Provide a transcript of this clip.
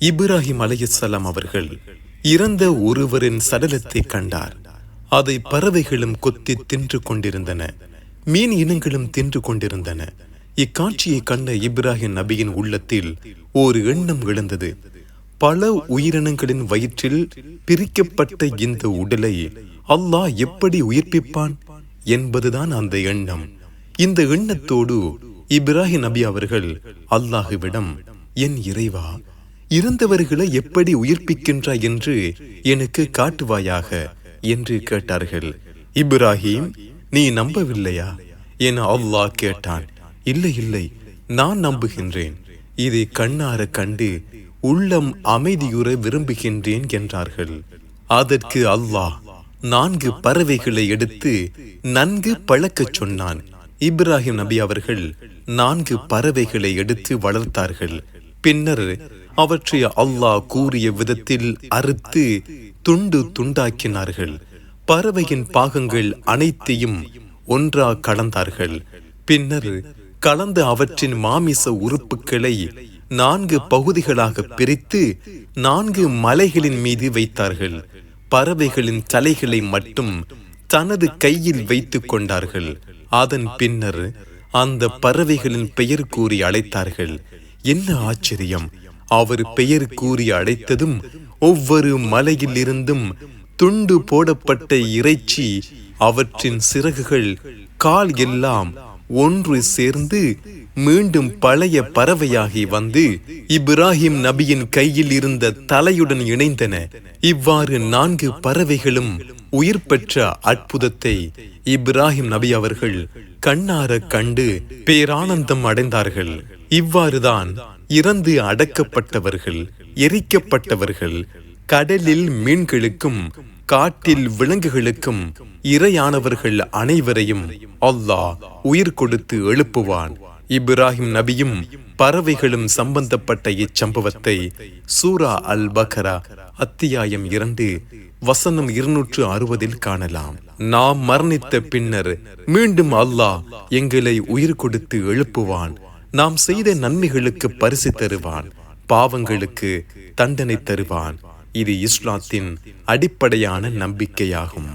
இப்ராஹிம் அலையசலாம் அவர்கள் இறந்த ஒருவரின் சடலத்தை கண்டார். அதை பறவைகளும் கொத்தி தின்று கொண்டிருந்தன. மீன் இனங்களும் தின்று கொண்டிருந்தன. இக்காட்சியை கண்ட இப்ராஹிம் நபியின் உள்ளத்தில் ஒரு எண்ணம் எழுந்தது. பல உயிரினங்களின் வயிற்றில் பிரிக்கப்பட்ட இந்த உடலை அல்லாஹ் எப்படி உயிர்ப்பிப்பான் என்பதுதான் அந்த எண்ணம். இந்த எண்ணத்தோடு இப்ராஹிம் நபி அவர்கள் அல்லாஹுவிடம் என் இறைவா இறந்தவர்களை எப்படி உயிர்ப்பிக்கின்றாய் என்று எனக்கு காட்டுவாயாக என்று கேட்டார்கள். இப்ராஹிம் நீ நம்பவில்லையா? என அல்லாஹ் கேட்டான். இல்லை இல்லை நான் நம்புகின்றேன். இதை கண்ணார கண்டு உள்ளம் அமைதியுற விரும்புகின்றேன் என்றார்கள். அதற்கு அல்லாஹ் நான்கு பறவைகளை எடுத்து நன்கு பழக்கச் சொன்னான். இப்ராஹிம் நபி அவர்கள் நான்கு பறவைகளை எடுத்து வளர்த்தார்கள். பின்னர் அவற்றை அல்லாஹ் கூறிய விதத்தில் அறுத்து துண்டு துண்டாக்கினார்கள். பறவையின் பாகங்கள் அனைத்தையும் ஒன்றா கலந்தார்கள். பின்னர் கலந்து அவற்றின் மாமிச உறுப்புகளை நான்கு பகுதிகளாக பிரித்து நான்கு மலைகளின் மீது வைத்தார்கள். பறவைகளின் தலைகளை மட்டும் தனது கையில் வைத்துக் கொண்டார்கள். அதன் பின்னர் அந்த பறவைகளின் பெயர் கூறி அழைத்தார்கள். என்ன ஆச்சரியம்? அவர் பெயர் கூறி அழைத்ததும் ஒவ்வொரு மலையில் இருந்தும் துண்டு போடப்பட்ட இறைச்சி அவற்றின் சிறகுகள் கால் எல்லாம் ஒன்று சேர்ந்து மீண்டும் பழைய பறவையாகி வந்து இப்ராஹிம் நபியின் கையில் இருந்த தலையுடன் இணைந்தன. இவ்வாறு நான்கு பறவைகளும் உயிர் பெற்ற அற்புதத்தை இப்ராஹிம் நபி அவர்கள் கண்ணார கண்டு பேரானந்தம் அடைந்தார்கள். இவ்வாறுதான் இறந்து அடக்கப்பட்டவர்கள் எரிக்கப்பட்டவர்கள் கடலில் மீன்களுக்கும் காட்டில் விலங்குகளுக்கும் இரையானவர்கள் அனைவரையும் அல்லாஹ் உயிர் கொடுத்து எழுப்புவான். இப்ராஹிம் நபியும் பறவைகளும் சம்பந்தப்பட்ட இச்சம்பவத்தை சூரா அல் பக்ரா அத்தியாயம் இரண்டு வசனம் இருநூற்று அறுபதில் காணலாம். நாம் மரணித்த பின்னர் மீண்டும் அல்லாஹ் எங்களை உயிர் கொடுத்து எழுப்புவான். நாம் செய்த நன்மைகளுக்கு பரிசு தருவான். பாவங்களுக்கு தண்டனை தருவான். இது இஸ்லாத்தின் அடிப்படையான நம்பிக்கையாகும்.